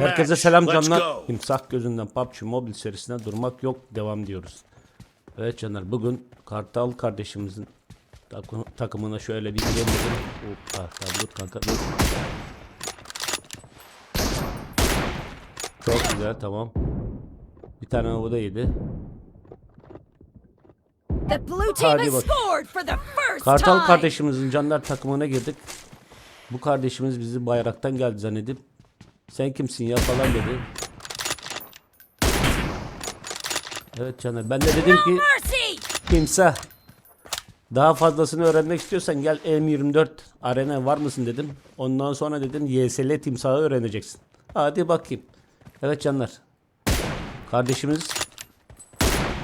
Herkese selam canlar. go. Timsah gözünden PUBG Mobile serisine durmak yok devam diyoruz. Evet canlar bugün Kartal kardeşimizin takı- takımına şöyle bir gidelim dedim. Hoppa tamam dur kanka dur. Çok güzel tamam. Bir tane yedi. The blue team Hadi bak. Kartal kardeşimizin canlar takımına girdik. Bu kardeşimiz bizi bayraktan geldi zannedip sen kimsin ya falan dedi. Evet canlar ben de dedim ki timsah daha fazlasını öğrenmek istiyorsan gel M24 arena var mısın dedim. Ondan sonra dedim YSL timsahı öğreneceksin. Hadi bakayım. Evet canlar. Kardeşimiz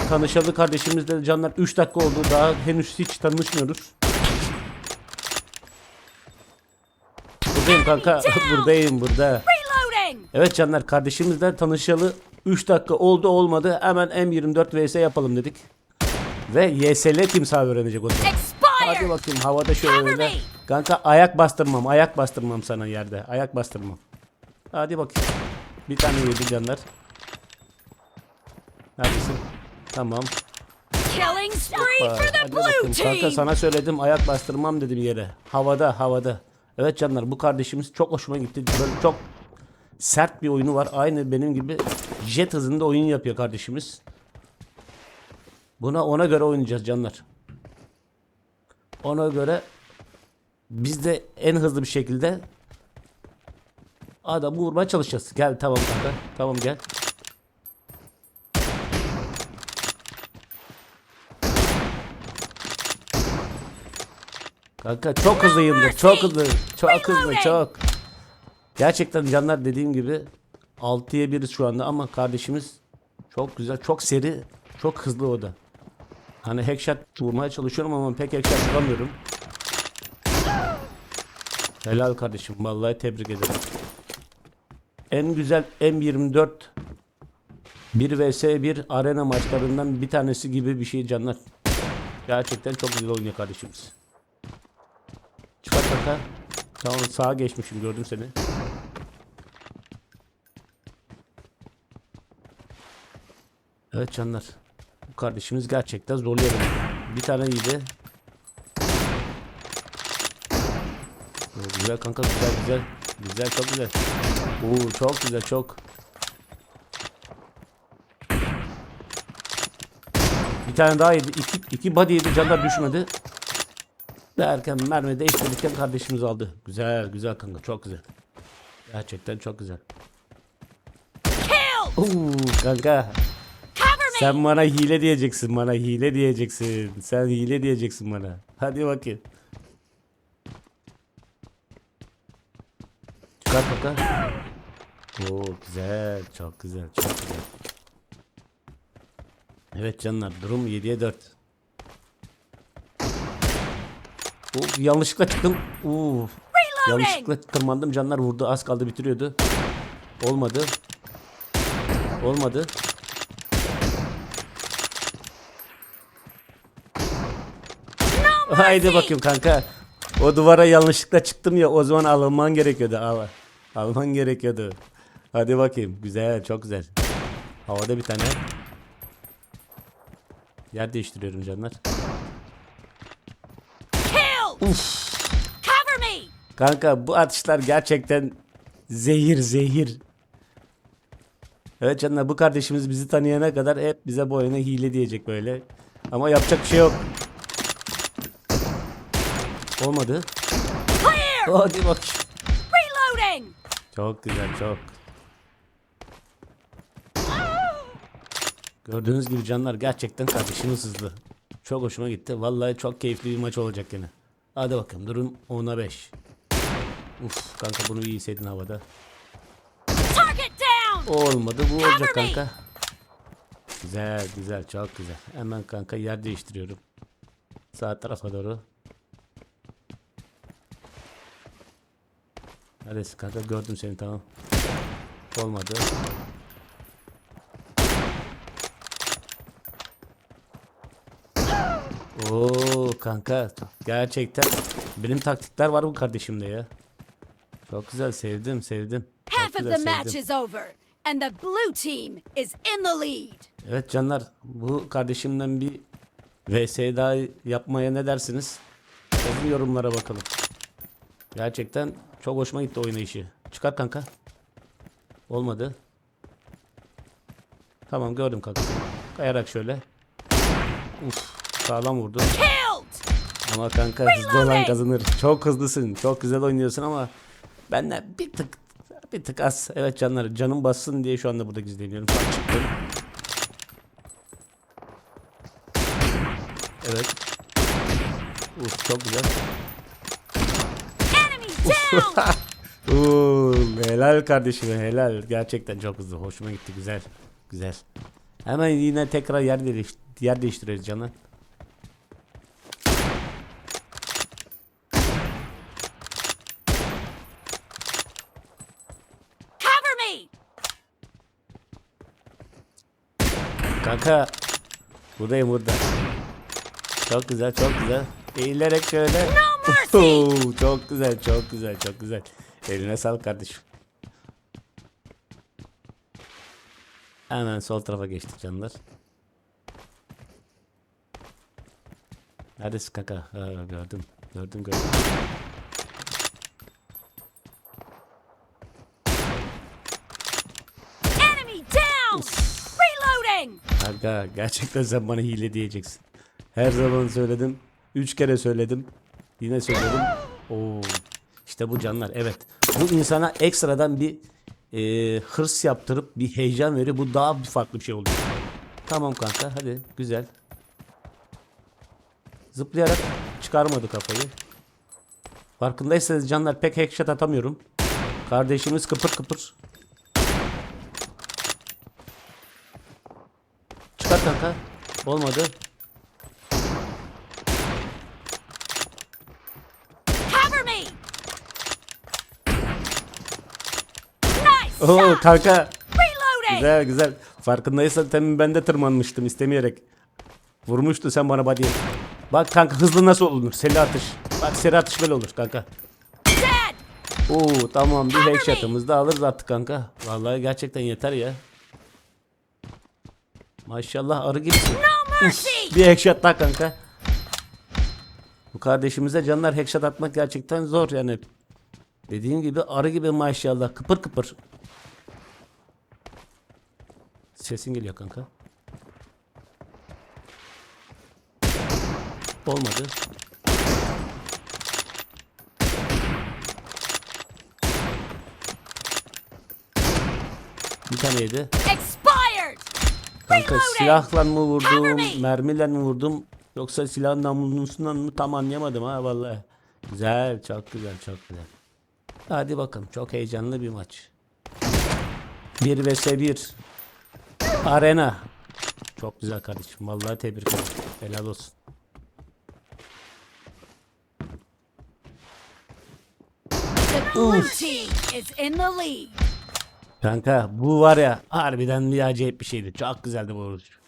tanışalı kardeşimizle canlar 3 dakika oldu. Daha henüz hiç tanışmıyoruz. Buradayım kanka. Buradayım burada. Evet canlar kardeşimizle tanışalı 3 dakika oldu olmadı. Hemen M24 vs yapalım dedik. Ve YSL timsah öğrenecek o zaman. Hadi bakayım havada şöyle. Me. Kanka ayak bastırmam. Ayak bastırmam sana yerde. Ayak bastırmam. Hadi bakayım. Bir tane yedi canlar. Neredesin? Tamam. Hoppa, hadi bakayım. Kanka sana söyledim ayak bastırmam dedim yere. Havada havada. Evet canlar bu kardeşimiz çok hoşuma gitti. Böyle çok sert bir oyunu var. Aynı benim gibi jet hızında oyun yapıyor kardeşimiz. Buna ona göre oynayacağız canlar. Ona göre biz de en hızlı bir şekilde adamı vurmaya çalışacağız. Gel tamam kanka. Tamam gel. Kanka çok hızlıyımdır. Çok hızlı. Çok hızlı. Çok. Gerçekten canlar dediğim gibi 6'ya 1'iz şu anda ama kardeşimiz çok güzel, çok seri, çok hızlı o da. Hani headshot vurmaya çalışıyorum ama pek headshot vuramıyorum. Helal kardeşim. Vallahi tebrik ederim. En güzel M24 1 vs 1 arena maçlarından bir tanesi gibi bir şey canlar. Gerçekten çok güzel oynuyor kardeşimiz. Çıkar kanka. Tamam sağa geçmişim gördüm seni. Evet canlar. Bu kardeşimiz gerçekten zorluyor beni. Bir tane iyiydi. Güzel kanka güzel güzel. Güzel çok güzel. Oo çok güzel çok. Bir tane daha yedi. İki, iki body yedi. Canlar düşmedi. Derken mermi değiştirirken kardeşimiz aldı. Güzel güzel kanka çok güzel. Gerçekten çok güzel. Kill. Oo kanka. Sen bana hile diyeceksin bana hile diyeceksin. Sen hile diyeceksin bana. Hadi bakayım. Çıkar kanka. Oo güzel çok güzel çok güzel. Evet canlar durum 7'ye 4. Oo, yanlışlıkla çıktım. Oo, yanlışlıkla tırmandım canlar vurdu az kaldı bitiriyordu. Olmadı. Olmadı. Haydi bakayım kanka. O duvara yanlışlıkla çıktım ya o zaman alınman gerekiyordu. Al, alman gerekiyordu. Hadi bakayım. Güzel çok güzel. Havada bir tane. Yer değiştiriyorum canlar. Kill. Cover me. Kanka bu atışlar gerçekten zehir zehir. Evet canlar bu kardeşimiz bizi tanıyana kadar hep bize bu oyuna hile diyecek böyle. Ama yapacak bir şey yok. Olmadı. Clear. Hadi bak. Reloading. Çok güzel çok. Gördüğünüz gibi canlar gerçekten kardeşimiz hızlı. Çok hoşuma gitti. Vallahi çok keyifli bir maç olacak yine. Hadi bakalım durum 10'a 5. Uf kanka bunu iyi hissedin havada. Down. Olmadı bu olacak kanka. Güzel güzel çok güzel. Hemen kanka yer değiştiriyorum. Sağ tarafa doğru. Neredesin kanka gördüm seni tamam. Olmadı. Oo kanka gerçekten benim taktikler var bu kardeşimde ya. Çok güzel sevdim sevdim. Half of the match is over, and the blue team is in the lead. Evet canlar bu kardeşimden bir VS daha yapmaya ne dersiniz? Yazın yorumlara bakalım. Gerçekten çok hoşuma gitti oynayışı. Çıkar kanka. Olmadı. Tamam gördüm kanka. Kayarak şöyle. Uf, sağlam vurdu. Ama kanka hızlı olan kazanır. Çok hızlısın. Çok güzel oynuyorsun ama benden bir tık bir tık az. Evet canlar canım bassın diye şu anda burada gizleniyorum. Tam çıktım. Evet. Uf çok güzel. Oo, helal kardeşim helal. Gerçekten çok hızlı. Hoşuma gitti. Güzel. Güzel. Hemen yine tekrar yer, değiş yer değiştiriyoruz me! Kanka. Buradayım burada. Çok güzel çok güzel. Eğilerek şöyle. No! Oo, çok güzel çok güzel çok güzel. Eline sağlık kardeşim. Hemen sol tarafa geçtik canlar. Neredesin kanka? Ha, gördüm. Gördüm gördüm. Enemy down! Reloading! Kanka gerçekten sen bana hile diyeceksin. Her zaman söyledim. Üç kere söyledim. Yine söyledim. Oo. İşte bu canlar. Evet. Bu insana ekstradan bir e, hırs yaptırıp bir heyecan verir. Bu daha farklı bir şey oluyor. Tamam kanka hadi güzel. Zıplayarak çıkarmadı kafayı. Farkındaysanız canlar pek headshot atamıyorum. Kardeşimiz kıpır kıpır. Çıkar kanka. Olmadı. Oo kanka. Güzel güzel. Farkındaysan temin ben de tırmanmıştım istemeyerek. Vurmuştu sen bana body'ye. Bak kanka hızlı nasıl olunur? Seri atış. Bak seri atış böyle olur kanka. Oo tamam bir headshot'ımızı da alırız artık kanka. Vallahi gerçekten yeter ya. Maşallah arı gibisin. No! Bir headshot daha kanka. Bu kardeşimize canlar headshot atmak gerçekten zor yani. Dediğim gibi arı gibi maşallah kıpır kıpır. Sesin geliyor kanka. Olmadı. Bir tane yedi. Kanka silahla mı vurdum, me! mermiyle mi vurdum yoksa silahın namlusundan mı tam anlayamadım ha vallahi. Güzel, çok güzel, çok güzel. Hadi bakalım, çok heyecanlı bir maç. 1 vs 1. Arena. Çok güzel kardeşim, vallahi tebrik ederim. Helal olsun. Kanka bu var ya harbiden bir acayip bir şeydi. Çok güzeldi bu vuruş.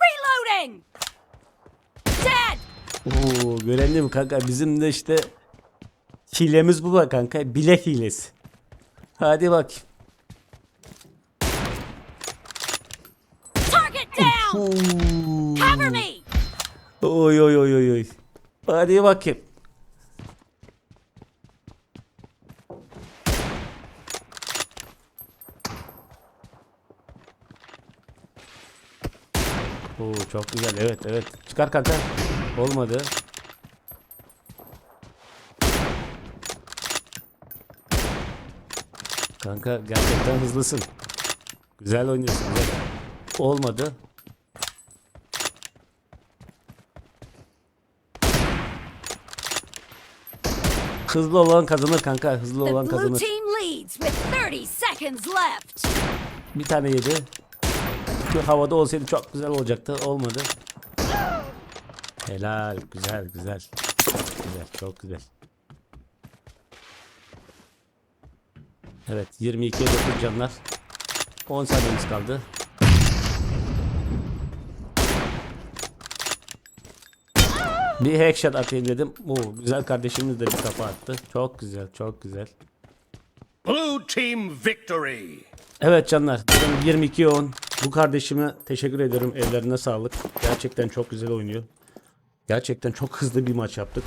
Reloading! Dead! Oo görendim kanka bizim de işte hilemiz bu bak kanka bilek hilesi. Hadi bak. Oy oy oy oy oy. Hadi bakayım. Oo çok güzel. Evet evet. Çıkar kanka. Olmadı. Kanka gerçekten hızlısın. Güzel oynuyorsun. Güzel. Olmadı. Hızlı olan kazanır kanka. Hızlı olan kazanır. team leads with 30 seconds left. Bir tane yedi. Şu havada olsaydı çok güzel olacaktı. Olmadı. Helal. Güzel güzel. Güzel. Çok güzel. Evet. 22'ye 9 canlar. 10 saniyemiz kaldı. Bir headshot atayım dedim. Bu güzel kardeşimiz de bir kafa attı. Çok güzel, çok güzel. Blue team victory. Evet canlar, durum 22'ye 10. Bu kardeşime teşekkür ederim. Ellerine sağlık. Gerçekten çok güzel oynuyor. Gerçekten çok hızlı bir maç yaptık.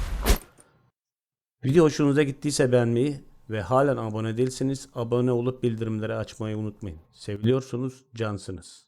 Video hoşunuza gittiyse beğenmeyi ve halen abone değilseniz abone olup bildirimleri açmayı unutmayın. Seviliyorsunuz, cansınız.